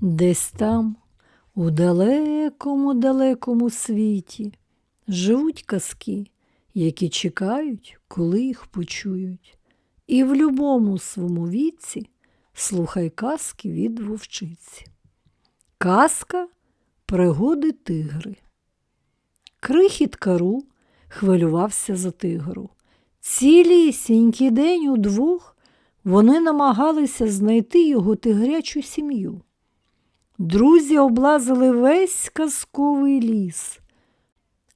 Десь там, у далекому далекому світі, живуть казки, які чекають, коли їх почують. І в любому своєму віці слухай казки від вовчиці. Казка пригоди тигри. Крихіт кару хвилювався за тигру. Цілісінький день удвох вони намагалися знайти його тигрячу сім'ю. Друзі облазили весь казковий ліс,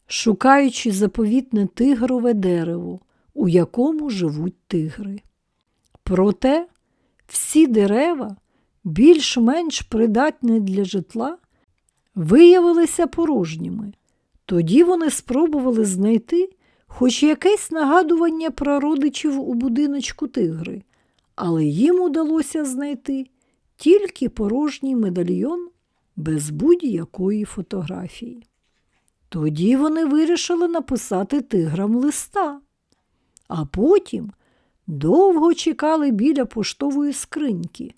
шукаючи заповітне тигрове дерево, у якому живуть тигри. Проте всі дерева, більш-менш придатні для житла, виявилися порожніми. Тоді вони спробували знайти хоч якесь нагадування про родичів у будиночку тигри, але їм удалося знайти тільки порожній медальйон без будь-якої фотографії. Тоді вони вирішили написати тиграм листа, а потім довго чекали біля поштової скриньки.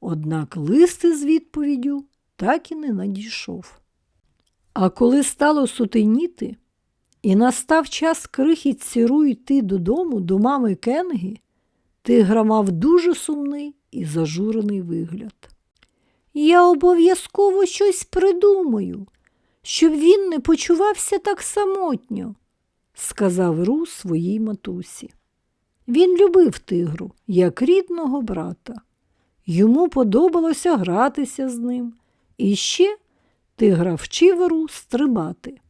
Однак лист із відповіддю так і не надійшов. А коли стало сутеніти, і настав час крихіт сіру йти додому до мами Кенги, тигра мав дуже сумний і зажурений вигляд. Я обов'язково щось придумаю, щоб він не почувався так самотньо, сказав Ру своїй матусі. Він любив тигру, як рідного брата. Йому подобалося гратися з ним. І ще тигра вчив Ру стрибати.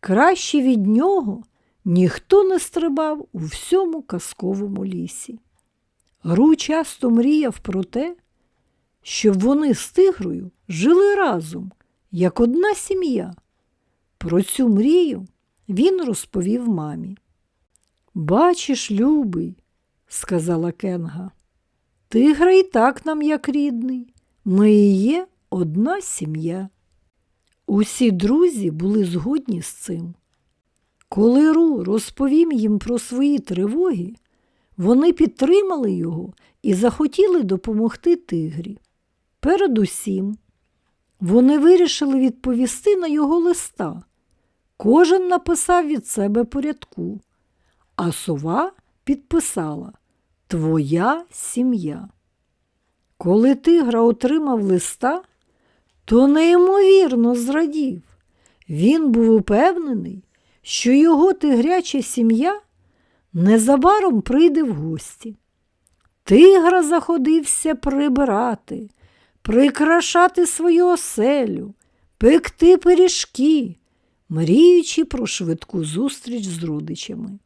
Краще від нього ніхто не стрибав у всьому казковому лісі. Гру часто мріяв про те, щоб вони з тигрою жили разом, як одна сім'я. Про цю мрію він розповів мамі. Бачиш, любий, сказала Кенга, тигра і так нам як рідний. Ми і є одна сім'я. Усі друзі були згодні з цим. Коли Ру розповім їм про свої тривоги, вони підтримали його і захотіли допомогти тигрі. Передусім, вони вирішили відповісти на його листа. Кожен написав від себе порядку, а сова підписала Твоя сім'я. Коли тигра отримав листа, то неймовірно зрадів. Він був упевнений, що його тигряча сім'я незабаром прийде в гості. Тигра заходився прибирати, прикрашати свою оселю, пекти пиріжки, мріючи про швидку зустріч з родичами.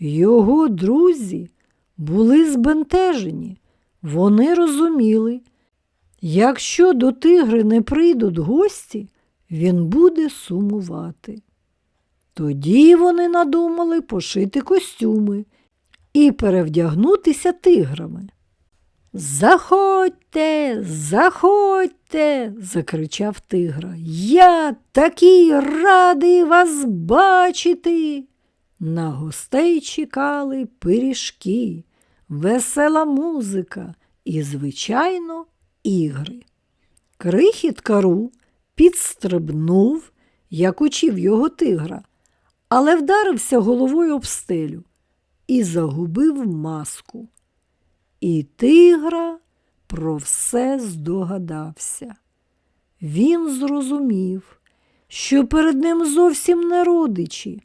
Його друзі були збентежені, вони розуміли, якщо до тигри не прийдуть гості, він буде сумувати. Тоді вони надумали пошити костюми і перевдягнутися тиграми. Заходьте, заходьте, закричав тигра. Я такий радий вас бачити. На гостей чекали пиріжки, весела музика і, звичайно, ігри. Крихіт кару підстрибнув, як учив його тигра, але вдарився головою об стелю і загубив маску. І тигра про все здогадався. Він зрозумів, що перед ним зовсім не родичі,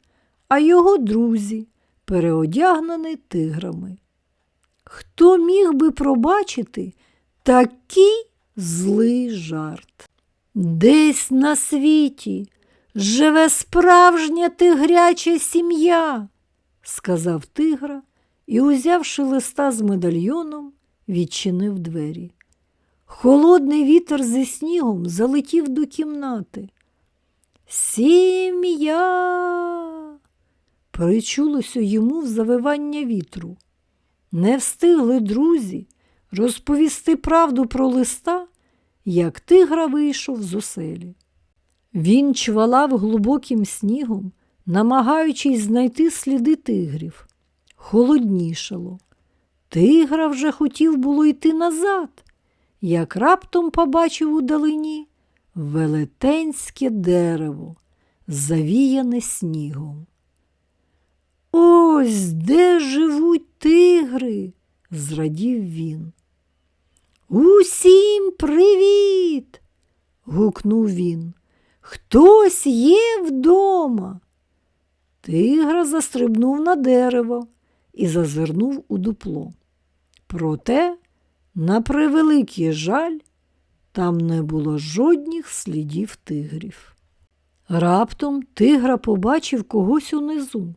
а його друзі, переодягнені тиграми. Хто міг би пробачити такий злий жарт? Десь на світі живе справжня тигряча сім'я, сказав тигра і, узявши листа з медальйоном, відчинив двері. Холодний вітер зі снігом залетів до кімнати. Сім'я. Причулося йому в завивання вітру. Не встигли друзі розповісти правду про листа, як тигра вийшов з оселі. Він чвалав глибоким снігом, намагаючись знайти сліди тигрів. Холоднішало. Тигра вже хотів було йти назад, як раптом побачив у далині велетенське дерево, завіяне снігом. Ось де живуть тигри, зрадів він. Усім привіт. гукнув він. Хтось є вдома. Тигра застрибнув на дерево і зазирнув у дупло. Проте, на превеликий жаль, там не було жодних слідів тигрів. Раптом тигра побачив когось унизу.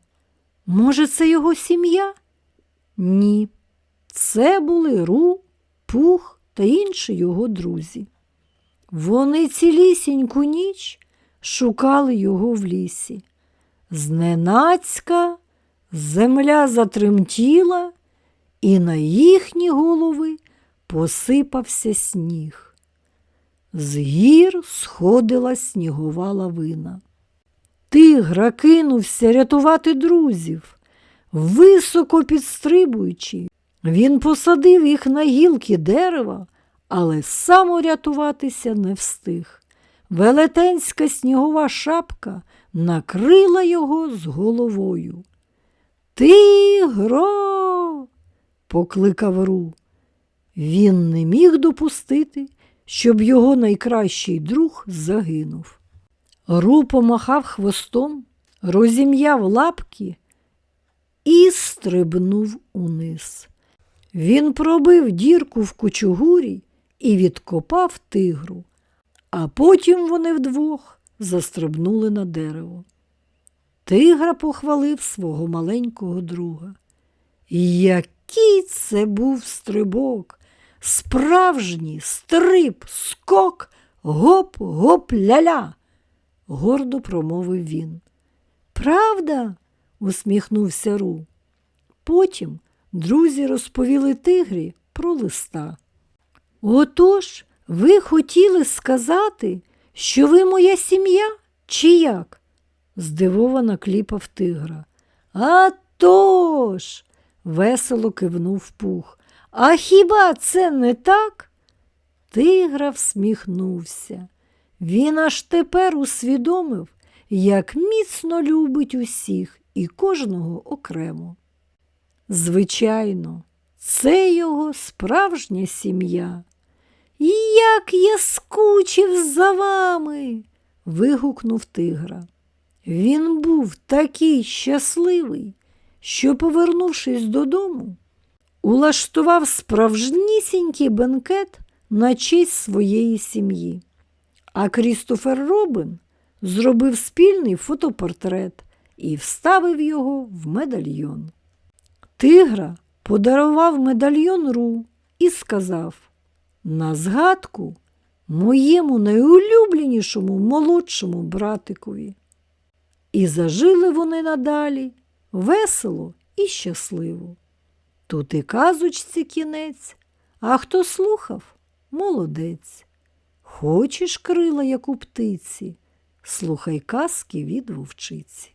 Може, це його сім'я? Ні. Це були Ру, Пух та інші його друзі. Вони цілісіньку ніч шукали його в лісі. Зненацька земля затремтіла, і на їхні голови посипався сніг. З гір сходила снігова лавина. Тигра кинувся рятувати друзів. Високо підстрибуючи, він посадив їх на гілки дерева, але сам урятуватися не встиг. Велетенська снігова шапка накрила його з головою. Тигро. покликав Ру. Він не міг допустити, щоб його найкращий друг загинув. Ру помахав хвостом, розім'яв лапки і стрибнув униз. Він пробив дірку в кучугурі і відкопав тигру, а потім вони вдвох застрибнули на дерево. Тигра похвалив свого маленького друга. Який це був стрибок, справжній стриб, скок, гоп-гоп-ля-ля, гордо промовив він. Правда? усміхнувся Ру. Потім друзі розповіли тигрі про листа. Отож, ви хотіли сказати, що ви моя сім'я, чи як? здивовано кліпав тигра. «А тож!» – весело кивнув пух. А хіба це не так? Тигра всміхнувся. Він аж тепер усвідомив, як міцно любить усіх і кожного окремо. Звичайно, це його справжня сім'я. Як я скучив за вами. вигукнув тигра. Він був такий щасливий, що, повернувшись додому, улаштував справжнісінький бенкет на честь своєї сім'ї. А Крістофер Робин зробив спільний фотопортрет і вставив його в медальйон. Тигра подарував медальйон Ру і сказав на згадку моєму найулюбленішому молодшому братикові. І зажили вони надалі весело і щасливо. Тут і казочці кінець, а хто слухав молодець. Хочеш крила, як у птиці, слухай казки від вовчиці.